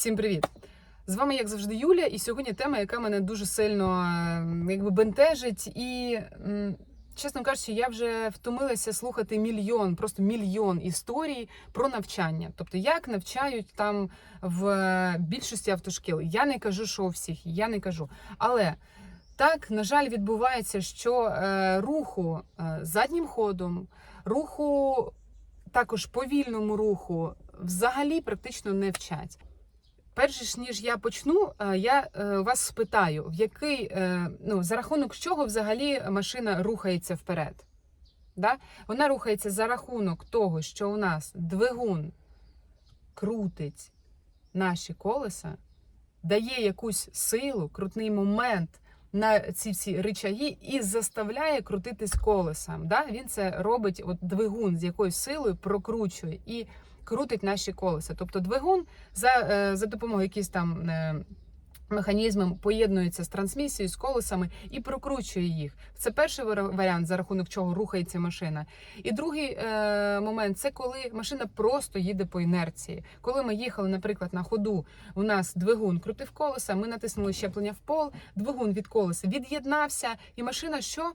Всім привіт! З вами, як завжди, Юля, і сьогодні тема, яка мене дуже сильно е, якби бентежить. І, чесно кажучи, я вже втомилася слухати мільйон, просто мільйон історій про навчання. Тобто, як навчають там в більшості автошкіл. Я не кажу, що у всіх, я не кажу. Але так, на жаль, відбувається, що е, руху е, заднім ходом, руху також повільному руху взагалі практично не вчать. Перш ніж я почну, е, я е, вас спитаю, в який е, ну за рахунок чого взагалі машина рухається вперед? Да? Вона рухається за рахунок того, що у нас двигун крутить наші колеса, дає якусь силу, крутний момент на ці всі рычаги і заставляє крутитись колесом. Да? Він це робить, от двигун з якоюсь силою прокручує і крутить наші колеса. Тобто двигун за, е, за допомогою якихось там. е, Механізмом поєднується з трансмісією, з колесами і прокручує їх. Це перший варіант, за рахунок чого рухається машина. І другий е, момент це коли машина просто їде по інерції. Коли ми їхали, наприклад, на ходу, у нас двигун крутив колеса, ми натиснули щеплення в пол, двигун від колеса від'єднався, і машина що?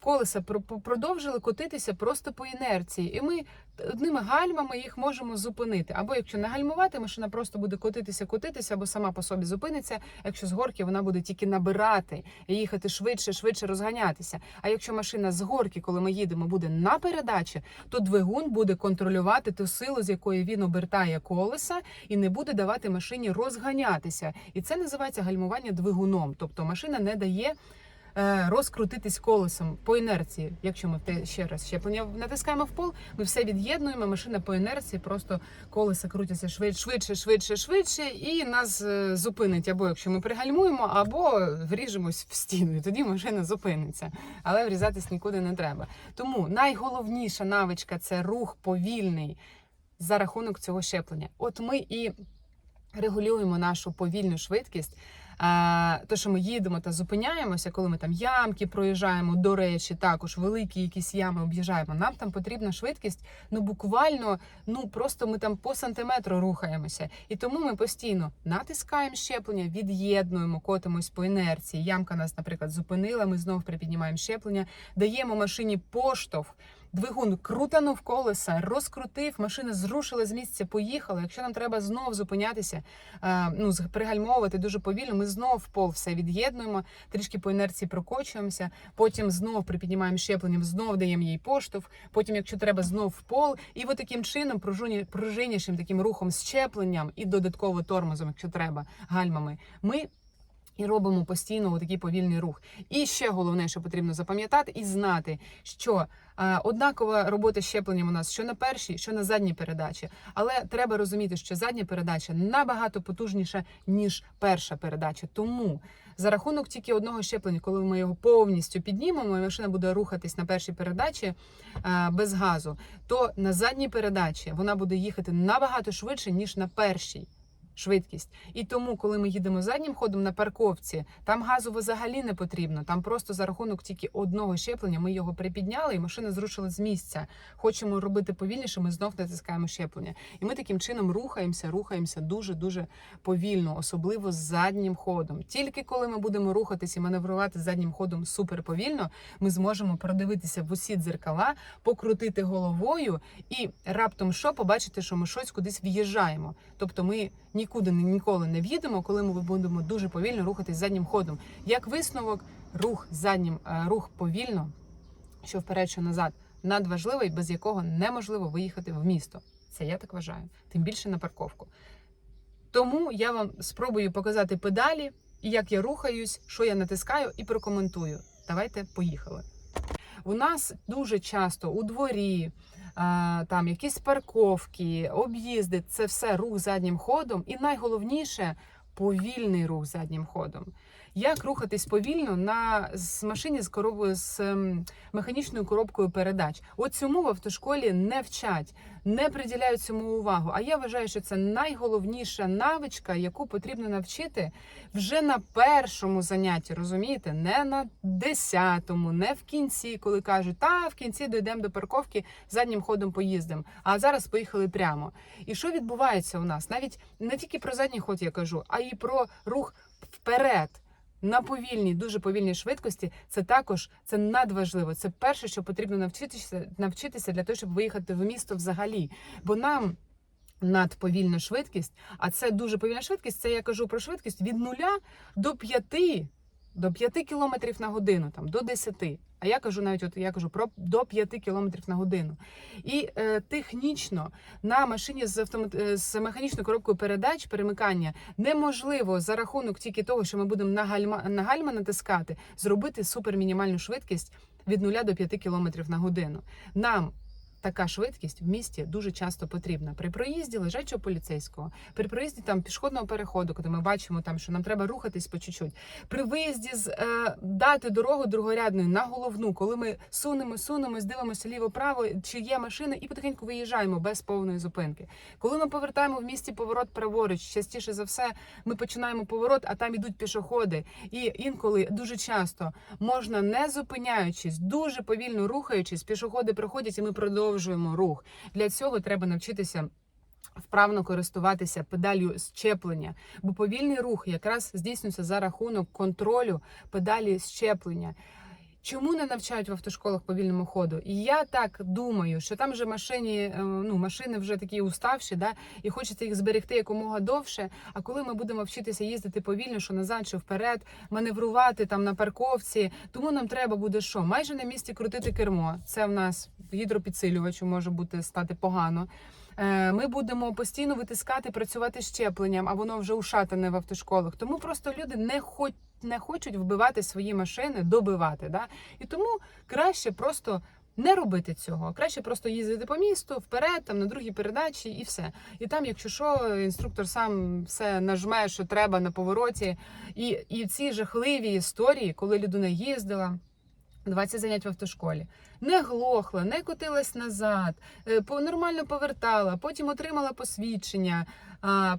Колеса продовжили котитися просто по інерції, і ми одними гальмами їх можемо зупинити. Або якщо не гальмувати, машина просто буде котитися, котитися, або сама по собі зупиниться. Якщо з горки вона буде тільки набирати і їхати швидше, швидше розганятися. А якщо машина з горки, коли ми їдемо, буде на передачі, то двигун буде контролювати ту силу, з якої він обертає колеса, і не буде давати машині розганятися. І це називається гальмування двигуном. Тобто машина не дає. Е, Розкрутитись колесом по інерції. Якщо ми ще раз щеплення натискаємо в пол, ми все від'єднуємо. Машина по інерції просто колеса крутяться швидше, швидше, швидше, швидше, і нас е, зупинить. Або якщо ми пригальмуємо, або вріжемось в стіну. І тоді машина зупиниться. Але врізатись нікуди не треба. Тому найголовніша навичка це рух повільний за рахунок цього щеплення. От ми і регулюємо нашу повільну швидкість. То, що ми їдемо та зупиняємося, коли ми там ямки проїжджаємо, до речі, також великі якісь ями об'їжджаємо. Нам там потрібна швидкість, ну буквально, ну просто ми там по сантиметру рухаємося. І тому ми постійно натискаємо щеплення, від'єднуємо, котимось по інерції. Ямка нас, наприклад, зупинила. Ми знов припіднімаємо щеплення, даємо машині поштовх. Двигун крутанув колеса, розкрутив, машина зрушила з місця, поїхала. Якщо нам треба знов зупинятися, е, ну пригальмовувати дуже повільно, ми знов пол все від'єднуємо, трішки по інерції прокочуємося. Потім знов припіднімаємо щепленням, знов даємо їй поштовх. Потім, якщо треба, знов пол. І от таким чином, пружині- пружинішим таким рухом щепленням і додатково тормозом, якщо треба, гальмами, ми. І робимо постійно такий повільний рух. І ще головне, що потрібно запам'ятати і знати, що е, однакова робота з щепленням у нас що на першій, що на задній передачі. Але треба розуміти, що задня передача набагато потужніша ніж перша передача. Тому за рахунок тільки одного щеплення, коли ми його повністю піднімемо, і машина буде рухатись на першій передачі е, без газу, то на задній передачі вона буде їхати набагато швидше ніж на першій. Швидкість. І тому, коли ми їдемо заднім ходом на парковці, там газу взагалі не потрібно. Там просто за рахунок тільки одного щеплення ми його припідняли, і машина зрушила з місця. Хочемо робити повільніше, ми знов натискаємо щеплення. І ми таким чином рухаємося, рухаємося дуже дуже повільно, особливо з заднім ходом. Тільки коли ми будемо рухатися і маневрувати заднім ходом супер повільно, ми зможемо продивитися в усі дзеркала, покрутити головою і раптом що побачити, що ми щось кудись в'їжджаємо. Тобто ми нікуди ні- ніколи не в'їдемо, коли ми будемо дуже повільно рухатись заднім ходом. Як висновок, рух заднім, е, рух повільно, що вперед, що назад, надважливий, без якого неможливо виїхати в місто. Це я так вважаю, тим більше на парковку. Тому я вам спробую показати педалі, як я рухаюсь, що я натискаю, і прокоментую. Давайте поїхали. У нас дуже часто у дворі, там якісь парковки, об'їзди це все рух заднім ходом, і найголовніше повільний рух заднім ходом. Як рухатись повільно на з машині з коробою з ем, механічною коробкою передач. От цьому в автошколі не вчать, не приділяють цьому увагу. А я вважаю, що це найголовніша навичка, яку потрібно навчити вже на першому занятті. Розумієте, не на десятому, не в кінці, коли кажуть, та в кінці дійдемо до парковки, заднім ходом поїздимо. А зараз поїхали прямо. І що відбувається у нас? Навіть не тільки про задній ход я кажу, а й про рух вперед. На повільній, дуже повільній швидкості це також це надважливо. Це перше, що потрібно навчитися навчитися для того, щоб виїхати в місто взагалі. Бо нам надповільна швидкість, а це дуже повільна швидкість. Це я кажу про швидкість від нуля до 5, до 5 кілометрів на годину, там до 10. А я кажу навіть, от я кажу про до 5 кілометрів на годину. І е, технічно на машині з автомат... е, з механічною коробкою передач перемикання неможливо за рахунок тільки того, що ми будемо на гальма на гальма натискати, зробити супермінімальну швидкість від 0 до 5 км на годину. Нам така швидкість в місті дуже часто потрібна. При проїзді лежачого поліцейського, при проїзді там пішохідного переходу, коли ми бачимо там, що нам треба рухатись по чуть-чуть. При виїзді з е, дати дорогу другорядною на головну, коли ми сунемо, сунемось, дивимося ліво-право, чи є машина, і потихеньку виїжджаємо без повної зупинки. Коли ми повертаємо в місті поворот праворуч, частіше за все ми починаємо поворот, а там ідуть пішоходи. І інколи дуже часто можна не зупиняючись, дуже повільно рухаючись, пішоходи проходять, і ми продовжуємо рух. Для цього треба навчитися. Вправно користуватися педалью щеплення, бо повільний рух якраз здійснюється за рахунок контролю педалі щеплення. Чому не навчають в автошколах повільному ходу? І я так думаю, що там вже машині, е, ну машини вже такі уставші, да, і хочеться їх зберегти якомога довше. А коли ми будемо вчитися їздити повільно, що назад, що вперед, маневрувати там на парковці, тому нам треба буде що? Майже на місці крутити кермо. Це в нас гідропідсилювачу може бути стати погано. Е, Ми будемо постійно витискати, працювати щепленням, а воно вже ушатане в автошколах. Тому просто люди не хоч не хочуть вбивати свої машини, добивати. Да? І тому краще просто. Не робити цього, краще просто їздити по місту вперед, там на другій передачі, і все. І там, якщо що, інструктор сам все нажме, що треба на повороті. І, і ці жахливі історії, коли людина їздила. 20 занять в автошколі. Не глохла, не котилась назад, е, нормально повертала, потім отримала посвідчення, а,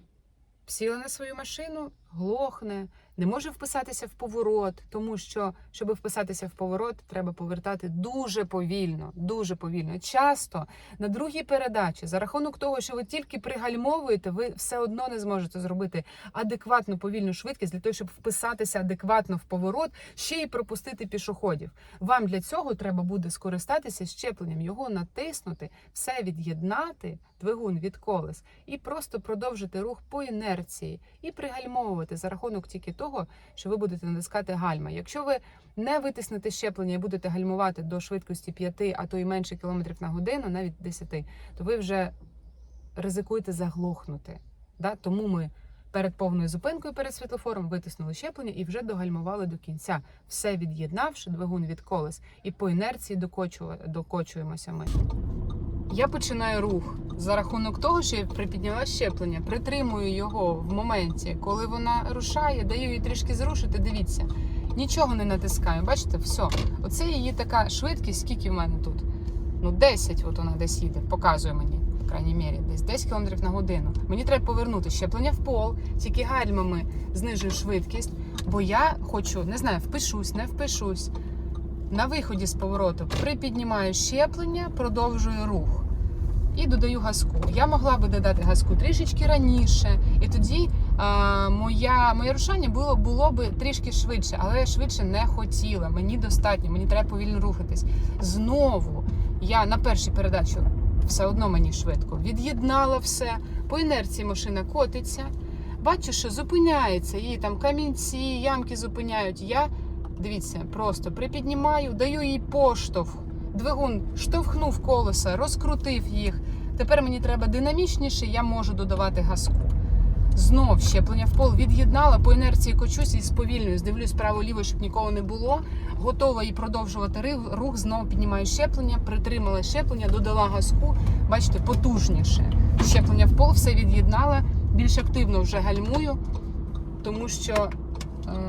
сіла на свою машину, глохне, не може вписатися в поворот, тому що, щоб вписатися в поворот, треба повертати дуже повільно, дуже повільно. Часто на другій передачі, за рахунок того, що ви тільки пригальмовуєте, ви все одно не зможете зробити адекватну повільну швидкість для того, щоб вписатися адекватно в поворот, ще й пропустити пішоходів. Вам для цього треба буде скористатися щепленням, його натиснути, все від'єднати, двигун від колес, і просто продовжити рух по інерції і пригальмовувати за рахунок тільки того, що ви будете натискати гальма. Якщо ви не витиснете щеплення і будете гальмувати до швидкості 5, а то й менше кілометрів на годину, навіть 10, то ви вже ризикуєте заглохнути. Да? Тому ми перед повною зупинкою перед світлофором витиснули щеплення і вже догальмували до кінця, все від'єднавши двигун від колес, і по інерції докочує- докочуємося ми. Я починаю рух за рахунок того, що я припідняла щеплення, притримую його в моменті, коли вона рушає, даю їй трішки зрушити. Дивіться, нічого не натискаю. Бачите, все. Оце її така швидкість, скільки в мене тут? Ну, 10, от вона десь їде, показує мені, в крайній мірі, десь 10 км на годину. Мені треба повернути щеплення в пол, тільки гальмами знижую швидкість, бо я хочу, не знаю, впишусь, не впишусь. На виході з повороту припіднімаю щеплення, продовжую рух і додаю газку. Я могла би додати газку трішечки раніше, і тоді а, моя, моє рушання було, було би трішки швидше, але я швидше не хотіла. Мені достатньо, мені треба повільно рухатись. Знову я на першій передачі все одно мені швидко від'єднала все. По інерції машина котиться. Бачу, що зупиняється, її там камінці, ямки зупиняють. Я дивіться, просто припіднімаю, даю їй поштовх. Двигун штовхнув колеса, розкрутив їх. Тепер мені треба динамічніше, я можу додавати газку. Знов щеплення в пол від'єднала, по інерції кочусь і сповільнююсь, дивлюсь право-ліво, щоб нікого не було. Готова і продовжувати рух. Знову піднімаю щеплення, притримала щеплення, додала газку. Бачите, потужніше. Щеплення в пол, все від'єднала. Більш активно вже гальмую, тому що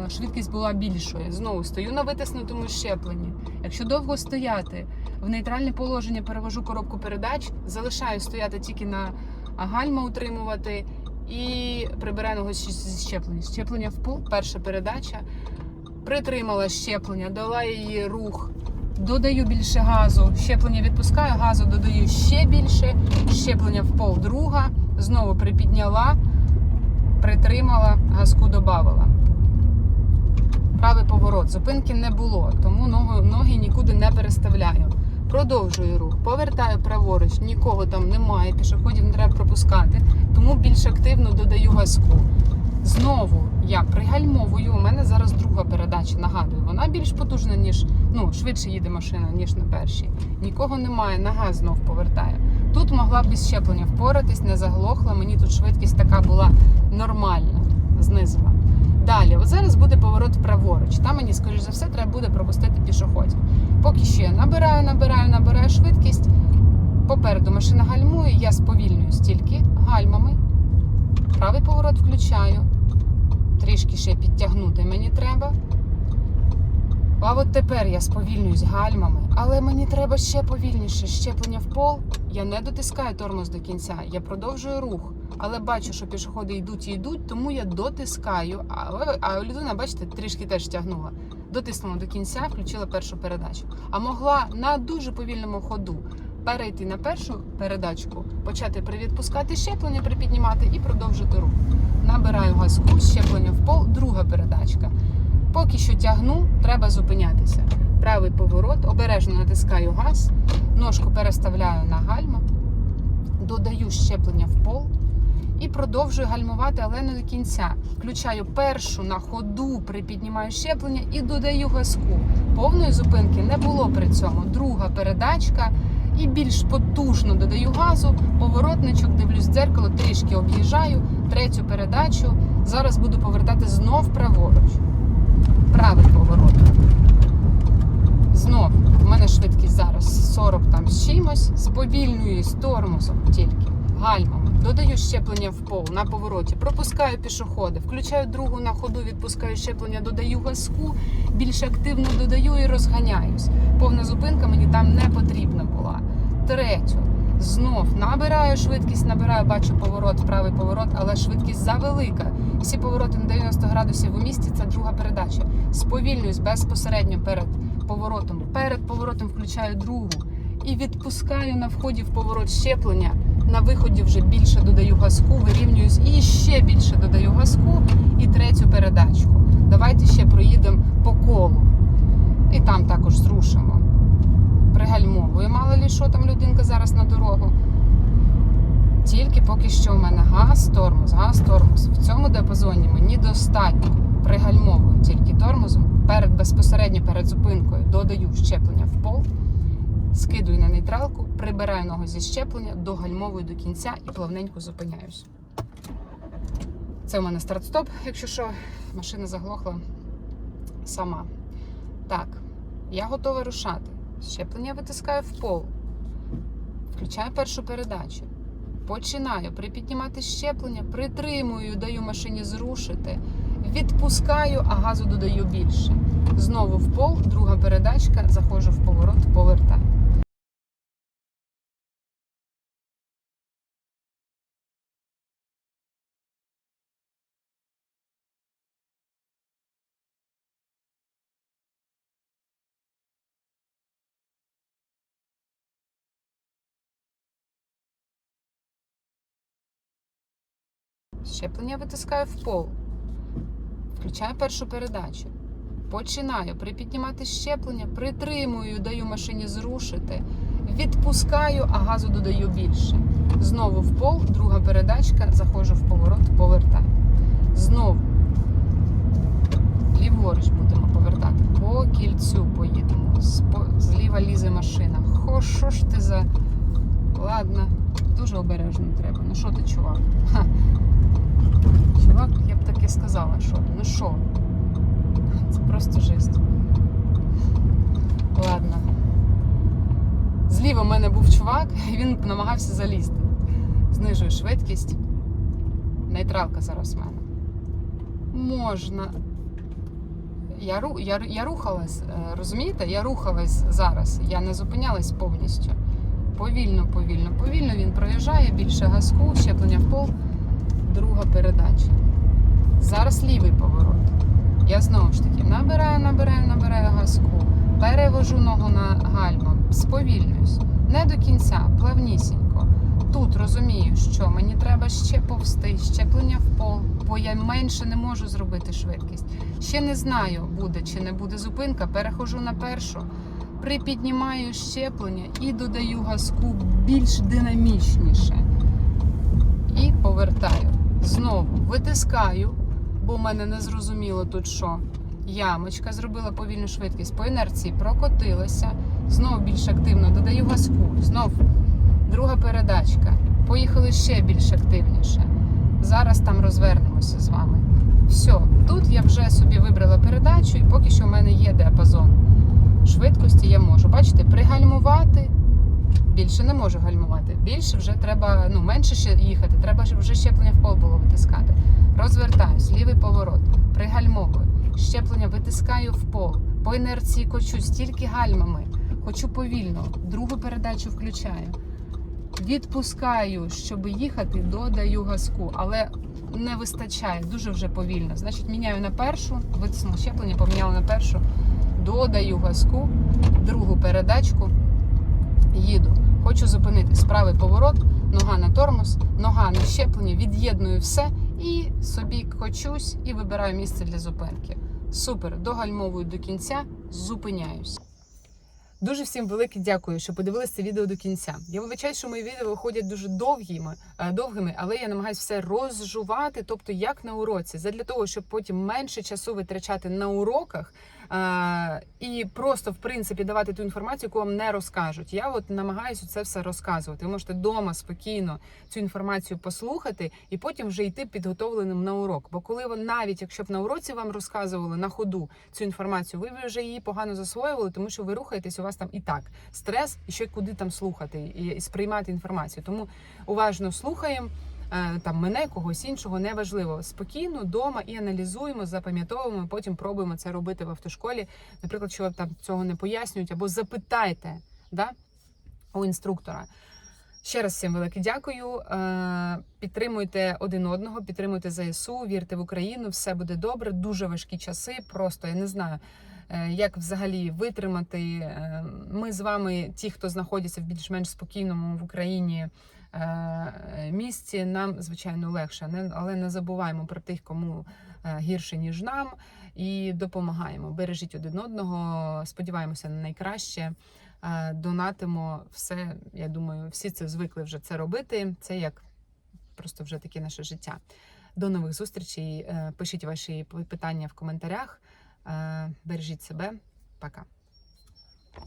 швидкість була більшою. Знову стою на витиснутому щепленні. Якщо довго стояти, в нейтральне положення перевожу коробку передач, залишаю стояти тільки на гальма утримувати і прибираю ногу зі щеплення. Щеплення в пол, перша передача. Притримала щеплення, дала її рух. Додаю більше газу, щеплення відпускаю, газу додаю ще більше, щеплення в пол друга, знову припідняла, притримала, газку додавала. Поворот. Зупинки не було, тому ноги, ноги нікуди не переставляю. Продовжую рух, повертаю праворуч, нікого там немає, пішоходів не треба пропускати, тому більш активно додаю газку. Знову я пригальмовую. У мене зараз друга передача. Нагадую, вона більш потужна, ніж ну швидше їде машина, ніж на першій. Нікого немає, на газ знов повертаю. Тут могла б без щеплення впоратись, не заглохла. Мені тут швидкість така була нормальна, знизила. Далі, от зараз буде поворот праворуч. Там мені, скоріш за все, треба буде пропустити пішоходів. Поки я набираю, набираю, набираю швидкість. Попереду машина гальмує, я сповільнюю стільки гальмами. Правий поворот включаю. Трішки ще підтягнути мені треба. А от тепер я сповільнююсь гальмами, але мені треба ще повільніше. Щеплення в пол. Я не дотискаю тормоз до кінця, я продовжую рух. Але бачу, що пішоходи йдуть і йдуть, тому я дотискаю. А, а людина, бачите, трішки теж тягнула. Дотиснула до кінця, включила першу передачу. А могла на дуже повільному ходу перейти на першу передачку, почати привідпускати щеплення, припіднімати і продовжити рух. Набираю газку, щеплення в пол, друга передачка. Поки що тягну, треба зупинятися. Правий поворот, обережно натискаю газ, ножку переставляю на гальма, додаю щеплення в пол і продовжую гальмувати, але не до кінця. Включаю першу на ходу, припіднімаю щеплення і додаю газку. Повної зупинки не було при цьому. Друга передачка. І більш потужно додаю газу, поворотничок, дивлюсь в дзеркало, трішки об'їжджаю, третю передачу. Зараз буду повертати знов праворуч. Правий поворот. Знов, в мене швидкість зараз 40 там з чимось. Сповільнююсь тормозом тільки, гальмами. Додаю щеплення в пол на повороті, пропускаю пішоходи, включаю другу на ходу, відпускаю щеплення, додаю газку, більш активно додаю і розганяюсь. Повна зупинка мені там не потрібна була. Третю. Знов набираю швидкість, набираю, бачу поворот, правий поворот, але швидкість завелика. Всі повороти на 90 градусів у місті це друга передача. Сповільнююсь безпосередньо перед поворотом. Перед поворотом включаю другу і відпускаю на вході в поворот щеплення. На виході вже більше додаю газку, вирівнююсь і ще більше додаю газку і третю передачку. Давайте ще проїдемо по колу. І там також зрушимо. Пригальмовую. Мало лі що там людинка зараз на дорогу. Тільки поки що у мене газ, тормоз, газ, тормоз. В цьому диапазоні мені достатньо. Пригальмовую тільки тормозом. Перед безпосередньо перед зупинкою додаю щеплення в пол, скидую на нейтралку, прибираю ногу зі щеплення, догальмовую до кінця і плавненько зупиняюсь. Це у мене старт-стоп, якщо що, машина заглохла сама. Так, я готова рушати. Щеплення витискаю в пол. Включаю першу передачу. Починаю припіднімати щеплення, притримую, даю машині зрушити. Відпускаю, а газу додаю більше. Знову в пол, друга передачка, заходжу в поворот, повертаю. Щеплення витискаю в пол. Включаю першу передачу. Починаю припіднімати щеплення, притримую, даю машині зрушити. Відпускаю, а газу додаю більше. Знову в пол, друга передачка, заходжу в поворот, повертаю. Знову. Ліворуч будемо повертати. По кільцю поїдемо. Зліва лізе машина. Хо, що ж ти за. Ладно, дуже обережно треба. Ну що ти, чувак? Ха. Чувак, я б таки сказала, що. Ну що? Це просто жесть. Ладно. Зліва в мене був чувак, і він намагався залізти. Знижую швидкість. Нейтралка зараз в мене. Можна Я, я, я рухалась, е, розумієте? Я рухалась зараз. Я не зупинялась повністю. Повільно, повільно, повільно він проїжджає, більше газку, щеплення в пол, друга передача. Зараз лівий поворот. Я знову ж таки набираю, набираю, набираю газку, перевожу ногу на гальма, сповільнююсь. Не до кінця, плавнісінько. Тут розумію, що мені треба ще повсти, щеплення в пол, бо я менше не можу зробити швидкість. Ще не знаю, буде чи не буде зупинка. Перехожу на першу, припіднімаю щеплення і додаю газку більш динамічніше. І повертаю. Знову витискаю, бо в мене не зрозуміло тут що. Ямочка зробила повільну швидкість, по інерції прокотилася, знову більш активно додаю газку, знов друга передачка. Поїхали ще більш активніше. Зараз там розвернемося з вами. Все, тут я вже собі вибрала передачу, і поки що в мене є діапазон. Швидкості я можу. Бачите, пригальмувати. Більше не можу гальмувати. Більше вже треба, ну менше ще їхати. Треба вже щеплення в пол було витискати. Розвертаюсь, лівий поворот, пригальмовую. Щеплення витискаю в пол. По інерції кочусь тільки гальмами. Хочу повільно. Другу передачу включаю. Відпускаю, щоб їхати, додаю газку, але не вистачає, дуже вже повільно. Значить, міняю на першу, витиснула щеплення, поміняла на першу, додаю газку, другу передачку, їду. Хочу зупинитись. Правий поворот, нога на тормоз, нога на щеплення, від'єдную все і собі кочусь і вибираю місце для зупинки. Супер, догальмовую до кінця, зупиняюсь. Дуже всім велике дякую, що подивилися це відео до кінця. Я вибачаю, що мої відео виходять дуже довгими, е, довгими, але я намагаюся все розжувати, тобто як на уроці, задля того, щоб потім менше часу витрачати на уроках і просто в принципі давати ту інформацію, яку вам не розкажуть. Я от намагаюся це все розказувати. Ви можете вдома спокійно цю інформацію послухати і потім вже йти підготовленим на урок. Бо коли ви навіть якщо б на уроці вам розказували на ходу цю інформацію, ви вже її погано засвоювали, тому що ви рухаєтесь, у вас там і так стрес, і ще куди там слухати і сприймати інформацію. Тому уважно слухаємо. Е, Там мене когось іншого неважливо. Спокійно вдома і аналізуємо, запам'ятовуємо. Потім пробуємо це робити в автошколі. Наприклад, що там цього не пояснюють, або запитайте да, у інструктора. Ще раз всім велике дякую. Е, Підтримуйте один одного, підтримуйте ЗСУ, вірте в Україну, все буде добре. Дуже важкі часи. Просто я не знаю, е, як взагалі витримати. Ми з вами, ті, хто знаходяться в більш-менш спокійному в Україні місці, нам звичайно легше. Але не забуваємо про тих, кому е, гірше ніж нам, і допомагаємо. Бережіть один одного. Сподіваємося на найкраще е, донатимо все. Я думаю, всі це звикли вже це робити. Це як просто вже таке наше життя. До нових зустрічей. Е, Пишіть ваші питання в коментарях. Е, Бережіть себе. Пока.